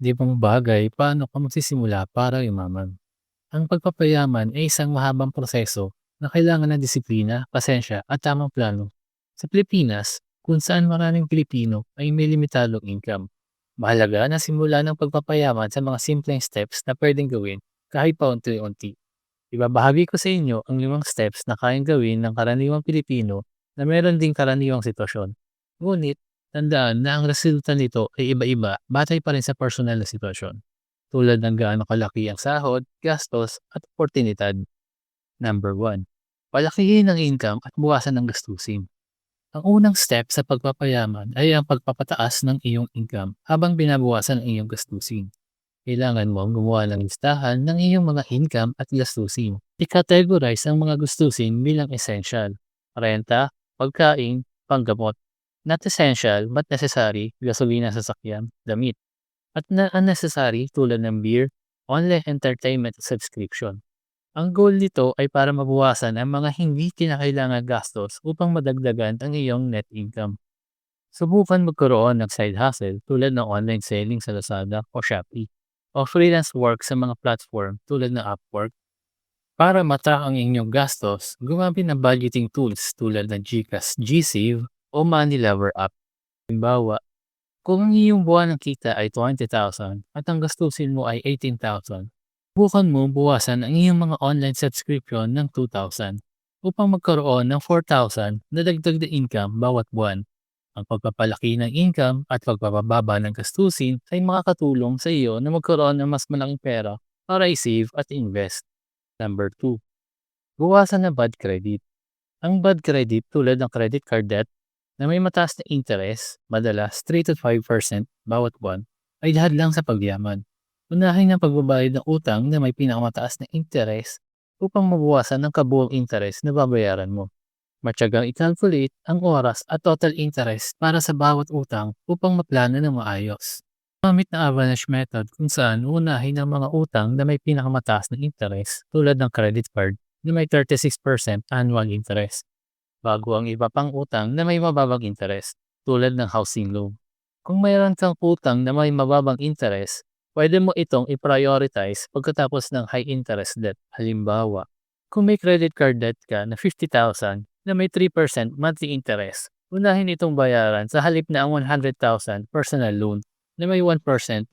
Di bang bagay paano ka magsisimula para yumaman? Ang pagpapayaman ay isang mahabang proseso na kailangan ng disiplina, pasensya at tamang plano. Sa Pilipinas, kung saan maraming Pilipino ay may limitadong income, mahalaga na simula ng pagpapayaman sa mga simpleng steps na pwedeng gawin kahit paunti-unti. Ibabahagi ko sa inyo ang limang steps na kayang gawin ng karaniwang Pilipino na meron ding karaniwang sitwasyon. Ngunit, tandaan na ang resulta nito ay iba-iba batay pa rin sa personal na sitwasyon. Tulad ng gaano kalaki ang sahod, gastos, at oportunidad. Number 1. Palakihin ang income at buwasan ng gastusin. Ang unang step sa pagpapayaman ay ang pagpapataas ng iyong income habang binabawasan ang iyong gastusin. Kailangan mong gumawa ng listahan ng iyong mga income at gastusin. I-categorize ang mga gastusin bilang essential. Renta, pagkain, panggamot. Not essential but necessary, gasolina sa sakyan, damit. At na unnecessary tulad ng beer, online entertainment subscription. Ang goal nito ay para mabawasan ang mga hindi kinakailangan gastos upang madagdagan ang iyong net income. Subukan magkaroon ng side hustle tulad ng online selling sa Lazada o Shopee o freelance work sa mga platform tulad ng Upwork. Para matrack ang inyong gastos, gumamit ng budgeting tools tulad ng GCash, GSave o Money Lover app. Halimbawa, kung ang iyong buwan ng kita ay 20,000 at ang gastusin mo ay 18,000, bukan mo buwasan ang iyong mga online subscription ng 2,000 upang magkaroon ng 4,000 na dagdag na income bawat buwan. Ang pagpapalaki ng income at pagpapababa ng gastusin ay makakatulong sa iyo na magkaroon ng mas malaking pera para i-save at invest. Number 2. Buwasan ng bad credit. Ang bad credit tulad ng credit card debt na may mataas na interest, madalas 3 to 5% bawat buwan, ay lang sa pagyaman. Unahin ang pagbabayad ng utang na may pinakamataas na interest upang mabawasan ang kabuang interest na babayaran mo. Matyagang i-calculate ang oras at total interest para sa bawat utang upang maplano ng maayos. Gamit na avalanche method kung saan unahin ang mga utang na may pinakamataas na interest tulad ng credit card na may 36% annual interest bago ang iba pang utang na may mababang interest tulad ng housing loan. Kung mayroon kang utang na may mababang interest, pwede mo itong i-prioritize pagkatapos ng high interest debt. Halimbawa, kung may credit card debt ka na 50,000 na may 3% monthly interest, unahin itong bayaran sa halip na ang 100,000 personal loan na may 1%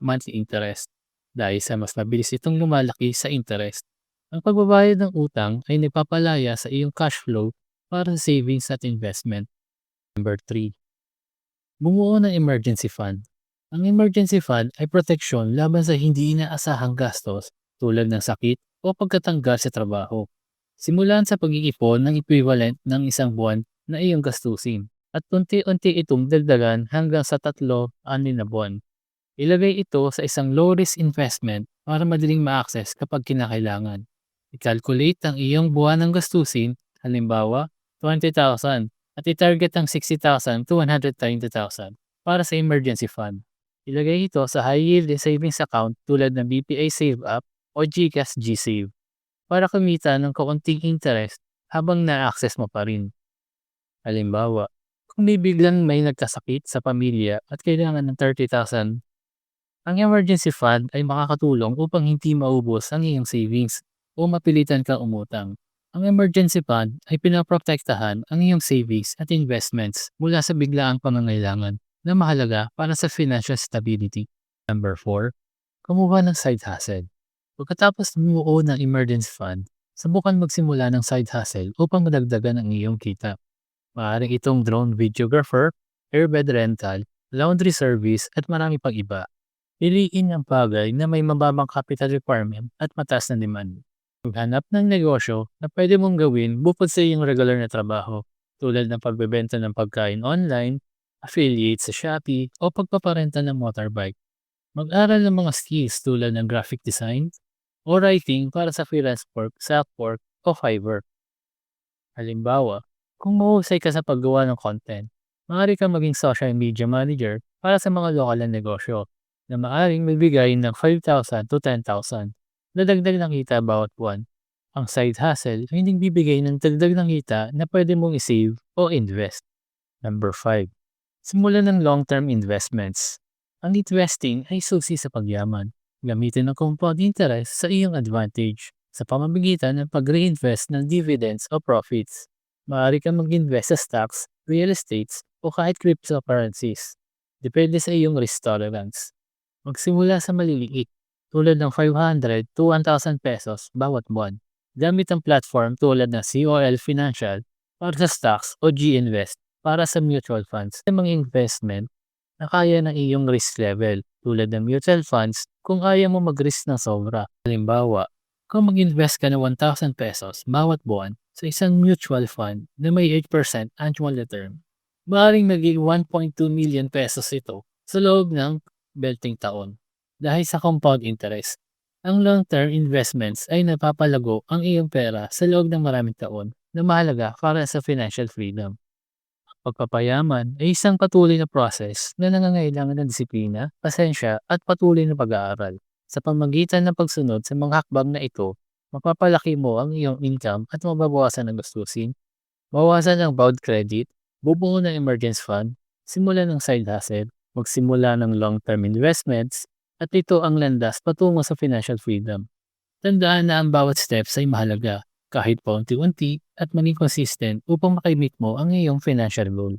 monthly interest dahil sa mas mabilis itong lumalaki sa interest. Ang pagbabayad ng utang ay nagpapalaya sa iyong cash flow para sa savings at investment. Number 3. Bumuo ng emergency fund. Ang emergency fund ay proteksyon laban sa hindi inaasahang gastos tulad ng sakit o pagkatanggal sa trabaho. Simulan sa pag-iipon ng equivalent ng isang buwan na iyong gastusin at unti-unti itong dagdagan hanggang sa tatlo, anin na buwan. Ilagay ito sa isang low-risk investment para madaling ma-access kapag kinakailangan. I-calculate ang iyong buwan ng gastusin, halimbawa 20,000 at i-target ang 60,000 to 130,000 para sa emergency fund. Ilagay ito sa high yield savings account tulad ng BPA Save Up o GCash GSave para kumita ng kaunting interest habang na-access mo pa rin. Halimbawa, kung may biglang may nagkasakit sa pamilya at kailangan ng 30,000, ang emergency fund ay makakatulong upang hindi maubos ang iyong savings o mapilitan kang umutang. Ang emergency fund ay pinaprotektahan ang iyong savings at investments mula sa biglaang pangangailangan na mahalaga para sa financial stability. Number 4. Kumuha ng side hustle. Pagkatapos bumuo ng emergency fund, subukan magsimula ng side hustle upang madagdagan ang iyong kita. Maaaring itong drone videographer, airbed rental, laundry service at marami pang iba. Piliin ang bagay na may mababang capital requirement at mataas na demand. Maghanap ng negosyo na pwede mong gawin bukod sa iyong regular na trabaho tulad ng pagbebenta ng pagkain online, affiliate sa Shopee o pagpaparenta ng motorbike. Mag-aral ng mga skills tulad ng graphic design o writing para sa freelance work, self-work o Fiverr. Halimbawa, kung mahusay ka sa paggawa ng content, maaari kang maging social media manager para sa mga lokal na negosyo na maaaring magbigay ng 5,000 to 10,000 na dagdag ng kita bawat buwan. Ang side hustle ay hindi bibigay ng dagdag ng kita na pwede mong isave o invest. Number 5. Simulan ng long-term investments. Ang investing ay susi sa pagyaman. Gamitin ang compound interest sa iyong advantage sa pamamagitan ng pag-reinvest ng dividends o profits. Maaari kang mag-invest sa stocks, real estates, o kahit cryptocurrencies. Depende sa iyong risk tolerance. Magsimula sa maliliit, tulad ng 500 to 1,000 pesos bawat buwan. Gamit ang platform tulad ng COL Financial para sa stocks o G-Invest para sa mutual funds. May mga investment na kaya ng iyong risk level tulad ng mutual funds kung ayaw mo mag-risk ng sobra. Halimbawa, kung mag-invest ka ng 1,000 pesos bawat buwan sa isang mutual fund na may 8% annual return, maaaring maging 1.2 million pesos ito sa loob ng 20 taon dahil sa compound interest. Ang long-term investments ay napapalago ang iyong pera sa loob ng maraming taon na mahalaga para sa financial freedom. Pagpapayaman ay isang patuloy na process na nangangailangan ng disiplina, pasensya at patuloy na pag-aaral. Sa pamagitan ng pagsunod sa mga hakbang na ito, mapapalaki mo ang iyong income at mababawasan ang gastusin, mawawasan ang bowed credit, bubuo ng emergency fund, simulan ng side hustle, magsimula ng long-term investments, at ito ang landas patungo sa financial freedom. Tandaan na ang bawat steps ay mahalaga, kahit paunti-unti at maging consistent upang makamit mo ang iyong financial goal.